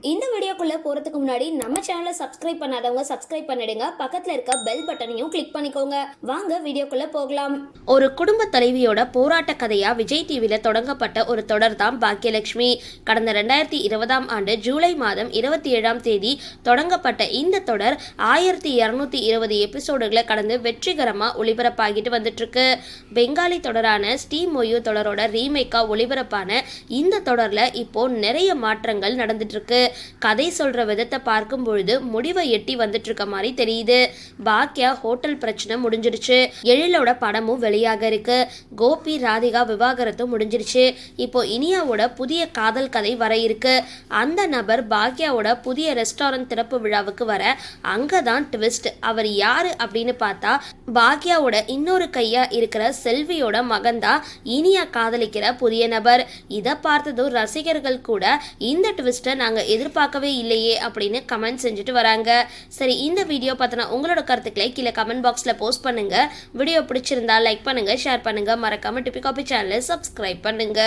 இந்த வீடியோக்குள்ளே போறதுக்கு முன்னாடி நம்ம சேனலை சப்ஸ்கிரைப் பண்ணாதவங்க சப்ஸ்கிரைப் பண்ணிடுங்க. பக்கத்தில் இருக்க பெல் பட்டனையும் கிளிக் பண்ணிக்கோங்க. வாங்க வீடியோக்குள்ளே போகலாம். ஒரு குடும்ப தலைவியோட போராட்ட கதையாக விஜய் டிவியில் தொடங்கப்பட்ட ஒரு தொடர் தான் பாக்கியலட்சுமி. கடந்த ரெண்டாயிரத்தி இருபதாம் ஆண்டு ஜூலை மாதம் இருபத்தி ஏழாம் தேதி தொடங்கப்பட்ட இந்த தொடர் ஆயிரத்தி இரநூத்தி இருபது எபிசோடுகளை கடந்து வெற்றிகரமாக ஒளிபரப்பாகிட்டு வந்துட்டுருக்கு. பெங்காலி தொடரான ஸ்டீ மொயு தொடரோட ரீமேக்காக ஒளிபரப்பான இந்த தொடரில் இப்போ நிறைய மாற்றங்கள் நடந்துட்டு இருக்கு கதை சொல்ற விதத்தை பார்க்கும் பொழுது முடிவை எட்டி வந்துட்டு இருக்க மாதிரி தெரியுது. பாக்கியா ஹோட்டல் பிரச்சனை முடிஞ்சிருச்சு. எழிலோட படமும் வெளியாக இருக்கு. கோபி ராதிகா விவாகரத்தும் முடிஞ்சிருச்சு. இப்போ இனியாவோட புதிய காதல் கதை வர இருக்கு. அந்த நபர் பாக்யாவோட புதிய ரெஸ்டாரண்ட் திறப்பு விழாவுக்கு வர அங்கதான் ட்விஸ்ட். அவர் யாரு அப்படின்னு பார்த்தா பாக்யாவோட இன்னொரு கையா இருக்கிற செல்வியோட மகன்தான் இனியா காதலிக்கிற புதிய நபர். இதை பார்த்ததும் ரசிகர்கள் கூட இந்த ட்விஸ்ட்டை நாங்கள் எதிர்பார்க்கவே இல்லையே அப்படின்னு கமெண்ட் செஞ்சுட்டு வராங்க. சரி இந்த வீடியோ பார்த்தனா உங்களோட கருத்துக்களை கீழே கமெண்ட் பாக்ஸில் போஸ்ட் பண்ணுங்க. வீடியோ பிடிச்சிருந்தா லைக் பண்ணுங்க ஷேர் பண்ணுங்க. மறக்காமல் டிபி காபி சேனலை சப்ஸ்கிரைப் பண்ணுங்க.